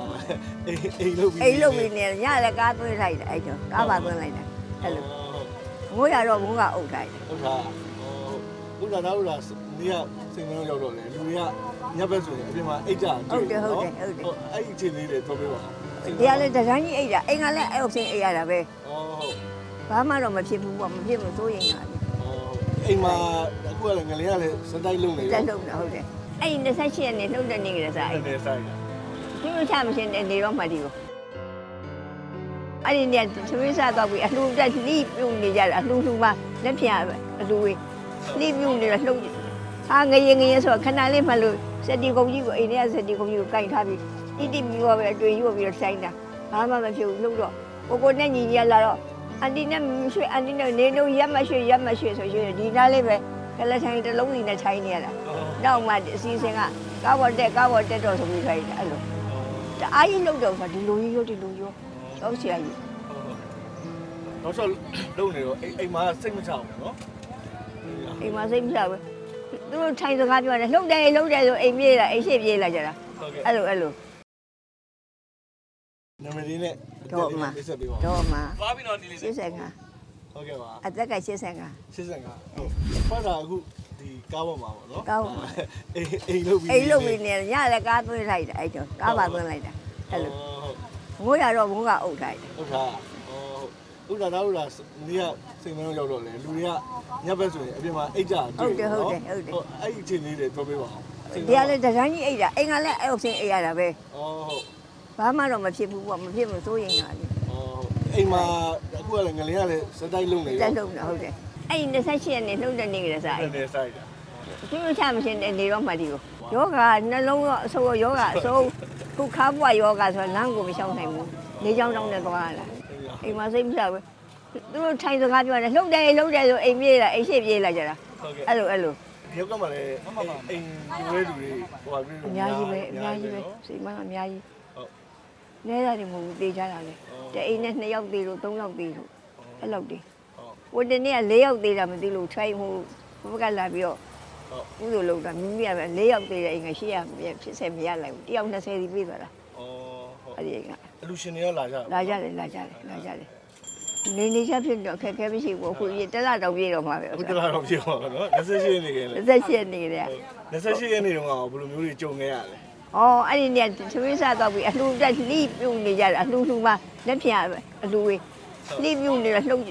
ဘူးအိမ်အိမ်လုပ်ပြီးအိမ်လုံးပြီးနေညလည်းကားသွင်းလိုက်တယ်အဲ့တော့ကားပါသွင်းလိုက်တယ်အဲ့လိုငိုးရတော့ငိုးကအုပ်ထားတယ်ဟုတ်တာဟိုဥဒ္ဒါသားဥဒ္ဒါနေကစိတ်မလုံးရောက်တော့လေလူတွေကညဘက်ဆိုရင်အပြင်မှာအိတ်ကြအဲ့ဒီအချိန်လေးတွေတော့ပြပါဒီကလည်းတန်းကြီးအိတ်တာအိမ်ကလည်းအဲ့အုပ်စင်းအိတ်ရတာပဲအော်ဟုတ်ဘာမှတော့မဖြစ်ဘူးပေါ့မဖြစ်ဘူးစိုးရင်တာလေအိမ်မှာအခုကလည်းငလင်းကလည်းစတိုက်လုံးနေတက်လုံးတာဟုတ်တယ်အဲ့ဒီ28ရက်နေ့နှုတ်တဲ့နေ့ကလေးစားအဲ့နေ ဆိုင်တာဒီလိုချမရှင်တဲ့နေတော့မှဒီကိုအဲ့ဒီနေ့သမီးစားတော့ပြီးအလှူတက်လိပြုံနေကြတာအလှူလှူမှလက်ဖြာအလှူဝေးလိပြုံနေတာလှုပ်ဟာငရင်ငရင်ဆိုခဏလေးမှလို့စက်တီကုံကြီးကိုအိမ်ထဲကစက်တီကုံကြီးကိုကင်ထားပြီးတိတိပြီးတော့ပဲအတွေ့ရွပြီးတော့ဆိုင်တာဘာမှမဖြစ်ဘူးလှုပ်တော့ကိုကိုနဲ့ညီကြီးလာတော့အန်တီနဲ့ရွှေအန်တီနဲ့နေတော့ရက်မရွှေရက်မရွှေဆိုရွှေဒီနားလေးပဲကလထိုင်တစ်လုံးစီနဲ့ခြိုင်းနေရတာနောက်မှအစီအစဉ်ကကားပေါ်တက်ကားပေါ်တက်တော့ဆိုပြီးခိုင်းတယ်အဲ့လို တအားကြီးလောက်တော့ဆိုဒီလိုကြီးရောဒီလိုရောတော့ဆရာကြီးတော့ဆောလုံးနေတော့အိမ်မှာစိတ်မချအောင်နော်အိမ်မှာစိတ်မချဘူးသူတို့ထိုင်စကားပြောတယ်လှုပ်တယ်လှုပ်တယ်ဆိုအိမ်ပြေးလာအိမ်ရှိပြေးလာကြတာဟုတ်ကဲ့အဲ့လိုအဲ့လိုနာမည်လေးနဲ့တော့မှပြဆက်ပေးပါတော့မှသွားပြီနော်ဒီလေး85ဟုတ်ကဲ့ပါအသက်က85 85ဟုတ်ဖတ်တာအခု ဒီကားပေါ်မှာပေါ့နော်ကားပေါ်မှာ အိမ်အိမ်လုပ်ပြီးအိမ်လုံးပြီးနေညလည်းကားသွင်းလိုက်တယ်အဲ့တော့ကားပါသွင်းလိုက်တာအဲ့လိုငိုးရတော့ငိုးကအုပ်ထားတယ်ဟုတ်တာဟိုဥဒ္ဒါသားဥဒ္ဒါနေကစိတ်မလုံးရောက်တော့လေလူတွေကညဘက်ဆိုရင်အပြင်မှာအိတ်ကြအဲ့ဒီအချိန်လေးတွေတော့ပြပါအောင်ဒီကလည်းတန်းကြီးအိတ်တာအိမ်ကလည်းအဲ့အုပ်စင်းအိတ်ရတာပဲအော်ဟုတ်ဘာမှတော့မဖြစ်ဘူးပေါ့မဖြစ်ဘူးစိုးရင်တာလေအော်အိမ်မှာအခုကလည်းငလင်းကလည်းစတိုက်လုံးနေတက်လုံးတာဟုတ်တယ် အဲ့ဒီ28ရက်နေ့နှုတ်တဲ့နေ့ကလေးစားအဲ့နေဆိုင်တာဒီလိုချမရှင်တဲ့နေတော့မှဒီကိုယောဂနှလုံးရောအဆိုးယောဂအဆိုးခုခါပွားယောဂဆိုလမ်းကိုမရှောင်နိုင်ဘူးနေကြောင်းတောင်းနဲ့သွားရတာအိမ်မှာစိတ်မချဘူးသူတို့ထိုင်စကားပြောတယ်လှုပ်တယ်လှုပ်တယ်ဆိုအိမ်ပြေးလာအိမ်ရှိပြေးလာကြတာဟုတ်ကဲ့အဲ့လိုအဲ့လိုဒီရောက်ကမှလည်းအိမ်ဝဲလူတွေဟိုပါပြီးအများကြီးပဲအများကြီးပဲစိတ်မအများကြီးလဲရတယ်မဟုတ်ဘူးတေးကြတာလေတအိမ်နဲ့2ယောက်သေးလို့3ယောက်သေးလို့အဲ့လောက်တည်း ဟိုတနေ့က4ယောက်သေးတာမသိလို့ထိုင်ဟိုဘက်ကလာပြီးတော့ကုသိုလ်လုပ်တာမိမိကပဲ၄ယောက်သေးတဲ့အိမ်ကရှေ့ရဖြစ်ဆက်မရလိုက်ဘူးတယောက်20ဒီပြေးသွားတာအော်ဟုတ်အဲ့ဒီအိမ်ကအလူရှင်တွေရောလာကြလာကြတယ်လာကြတယ်လာကြတယ်နေနေချက်ဖြစ်တော့ခက်ခဲမရှိဘူးအခုရေတက်လာတော့ပြေးတော့မှာပဲအခုတလားတော့ပြေပါတော့နော်28ရက်နေခဲ့လေသက်ရှက်နေတယ်28ရက်နေတော့ဘယ်လိုမျိုးတွေကြုံခဲ့ရလဲအော်အဲ့ဒီနေ့သမီးစားတော့ပြီးအလှူတက်လိပြုံနေကြတယ်အလှူလှူမှလက်ဖြာအလှူဝေးလိပြုံနေတော့လှုပ်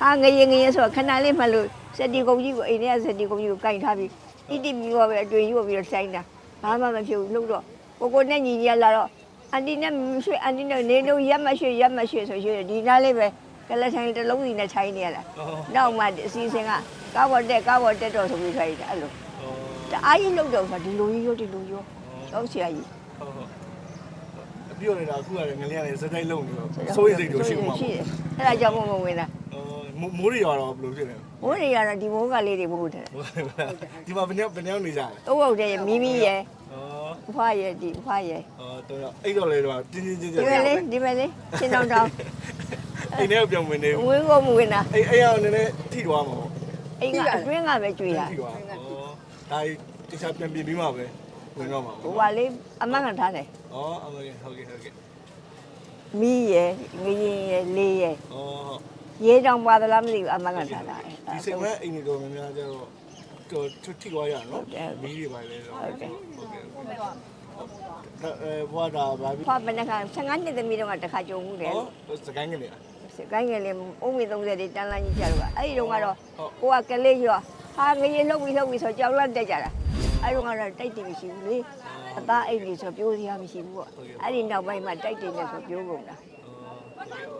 ဟာငရင်ငရင်ဆိုခဏလေးမှလို့စက်တီကုံကြီးကိုအိမ်ထဲကစက်တီကုံကြီးကိုကင်ထားပြီးတိတိပြီးတော့ပဲအတွေ့ရွပြီးတော့ဆိုင်တာဘာမှမဖြစ်ဘူးလှုပ်တော့ကိုကိုနဲ့ညီကြီးလာတော့အန်တီနဲ့ရွှေအန်တီနဲ့နေတော့ရက်မရွှေရက်မရွှေဆိုရွှေဒီနားလေးပဲကလထိုင်တစ်လုံးစီနဲ့ခြိုင်းနေရတာနောက်မှအစီအစဉ်ကကားပေါ်တက်ကားပေါ်တက်တော့ဆိုပြီးခိုင်းတာအဲ့လိုတအားကြီးလောက်တော့ဆိုဒီလိုကြီးရောဒီလိုရောတော့ဆရာကြီးဟုတ်ဟုတ်အပြောနေတာအခုကလည်းငလျင်ကလည်းစတိုက်လုံးနေတော့စိုးရိမ်စိတ်တို့ရှိမှာရှိတယ်အဲ့ဒါကြောင့်မမဝင်တာ မိုးတွေရောတော့ဘယ်လိုဖြစ်လဲဘိုးတွေကတော့ဒီဘိုးကလေးတွေဘိုးတယ်ဒီမှာဘယ်နှစ်ဘယ်နှစ်ယောက်နေကြလဲတော့ဟုတ်တယ်မိမိရဲ့ဩအဖွားရဲ့ဒီအဖွားရဲ့အော်တော့အဲ့တော့လေတော့တင်းတင်းတင်းဒီမဲ့လေးဒီမဲ့လေးရှင်းတော့တော့အိမ်ထဲပြောင်းဝင်နေဝင်ကုန်မဝင်တာအဲ့အဲ့အောင်နည်းနည်းထိသွားမှာပေါ့အိမ်ကအတွင်းကပဲကြွေတာထိသွားဩဒါတခြားပြန်ပြင်ပြီးမှပဲဝင်တော့မှာဟိုကလေးအမကန်ထားတယ်ဩအမကြီးဟုတ်ကဲ့ဟုတ်ကဲ့မီးရဲ့ငရင်ရဲ့လေးရဲ့ဩဟုတ် ရေးတောင်ပါသလားမသိဘူးအမကန်ထားတာဒီစိတ်မဲ့အိမ်တွေတော်များများကျတော့တော့ထိသွားရနော်မီးတွေပါလေတော့ဟုတ်တယ်ဟုတ်ကဲ့အဲဘွားတာဗာပြီးဖွားပနခါ15နှစ်သမီးတော့တခါကြုံမှုတယ်ဟောစကိုင်းကနေလားစကိုင်းငယ်လေးအုံးမီ30တွေတန်းလန်းကြီးကြတော့အဲ့ဒီတော့ကတော့ဟုတ်ကိုကကလေးရောဟာငရေလှုပ်ပြီးလှုပ်ပြီးဆိုကြောက်လန့်တက်ကြတာအဲ့တော့ကတော့တိုက်တယ်မရှိဘူးလေအသားအိတ်ကြီးဆိုပြိုးစရာမရှိဘူးပေါ့အဲ့ဒီနောက်ပိုင်းမှာတိုက်တယ်နဲ့ဆိုပြိုးကုန်တာဟုတ်ကဲ့ပါ